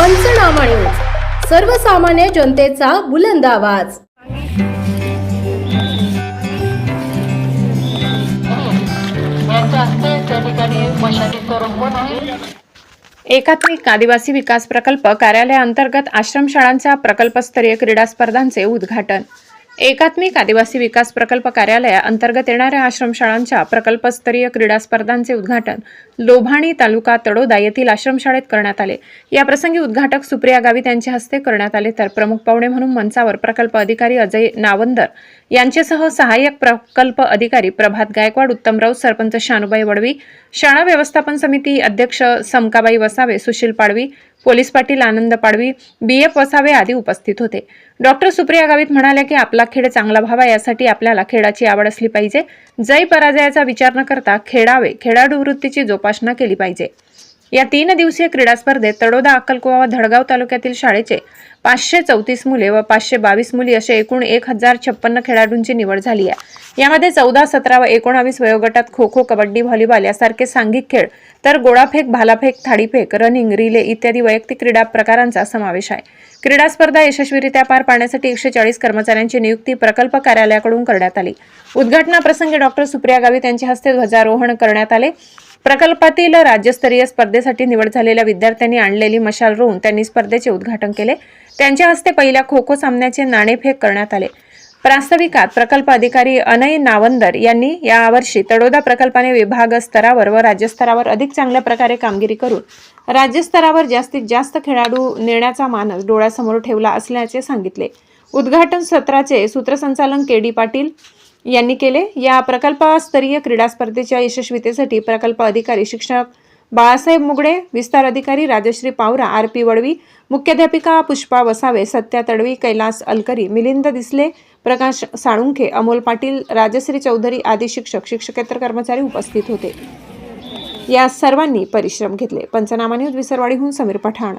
पंचनामा न्यूज सर्वसामान्य जनतेचा बुलंद आवाज. एकात्मिक आदिवासी विकास प्रकल्प कार्यालयाअंतर्गत आश्रमशाळांच्या प्रकल्पस्तरीय क्रीडा स्पर्धांचे उद्घाटन. एकात्मिक आदिवासी विकास प्रकल्प कार्यालया अंतर्गत येणाऱ्या आश्रमशाळांच्या प्रकल्पस्तरीय क्रीडा स्पर्धांचे उद्घाटन लोभाणी तालुका तडोदा येथील आश्रमशाळेत करण्यात आले. याप्रसंगी उद्घाटक सुप्रिया गावित यांच्या हस्ते करण्यात आले तर प्रमुख पाहुणे म्हणून मंचावर प्रकल्प अधिकारी अजय नावंदर यांच्यासह सहाय्यक प्रकल्प अधिकारी प्रभात गायकवाड उत्तमराव सरपंच शानुबाई वडवी शाळा व्यवस्थापन समिती अध्यक्ष Samkabai Vasave Sushil Padvi police Patil Anand Padvi B F Vasave आदी उपस्थित होते. डॉक्टर सुप्रिया गावित म्हणाल्या की आपला खेळ चांगला व्हावा यासाठी आपल्याला खेळाची आवड असली पाहिजे. जय पराजयाचा विचार न करता खेळावे खेळाडू वृत्तीची जोपासना केली पाहिजे. या तीन दिवसीय क्रीडा स्पर्धेत तडोदा अक्कलकुवा व धडगाव तालुक्यातील शाळेचे पाचशे चौतीस मुले व पाचशे बावीस मुली असे एकूण एक हजार छप्पन्न खेळाडूंची निवड झाली आहे. यामध्ये चौदा सतरा व एकोणावीस वयोगटात खो खो कबड्डी व्हॉलीबॉल यासारखे सांघिक खेळ तर गोळाफेक भालाफेक थाळीफेक रनिंग रिले इत्यादी वैयक्तिक क्रीडा प्रकारांचा समावेश आहे. क्रीडा स्पर्धा यशस्वीरित्या पार पाडण्यासाठी एकशे चाळीस कर्मचाऱ्यांची नियुक्ती प्रकल्प कार्यालयाकडून करण्यात आली. उद्घाटनाप्रसंगी डॉक्टर सुप्रिया गावित यांच्या हस्ते ध्वजारोहण करण्यात आले. प्रकल्पातील राज्यस्तरीय स्पर्धेसाठी निवड झालेल्या विद्यार्थ्यांनी आणलेली मशाल रोवून त्यांनी स्पर्धेचे उद्घाटन केले. त्यांच्या हस्ते पहिल्या खो खो सामन्याचे नाणेफेक करण्यात आले. प्रास्ताविकात प्रकल्प अधिकारी अनय नावंदर यांनी यावर्षी तडोदा प्रकल्पाने विभाग स्तरावर व राज्यस्तरावर अधिक चांगल्या प्रकारे कामगिरी करून राज्यस्तरावर जास्तीत जास्त खेळाडू नेण्याचा मानस डोळ्यासमोर ठेवला असल्याचे सांगितले. उद्घाटन सत्राचे सूत्रसंचालन के डी पाटील यांनी केले. या प्रकल्पस्तरीय क्रीडा स्पर्धेच्या यशस्वीतेसाठी प्रकल्प अधिकारी शिक्षक बाळासाहेब मुगडे विस्तार अधिकारी राजश्री पावरा आर पी वडवी मुख्याध्यापिका पुष्पा वसावे सत्या तडवी कैलास अलकरी मिलिंद दिसले प्रकाश साळुंखे अमोल पाटील राजश्री चौधरी आदी शिक्षक शिक्षकेतर कर्मचारी उपस्थित होते. या सर्वांनी परिश्रम घेतले. पंचनामा न्यूज विसरवाडीहून समीर पठाण.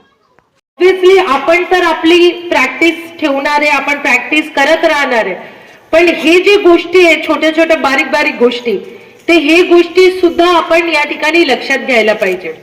ऑब्विसली आपण तर आपली प्रॅक्टिस ठेवणारे आपण प्रॅक्टिस करत राहणार. आहे पण हे जे गोष्टी आहे छोट्या छोट्या बारीक बारीक गोष्टी ते हे गोष्टी सुद्धा आपण या ठिकाणी लक्षात घ्यायला पाहिजे.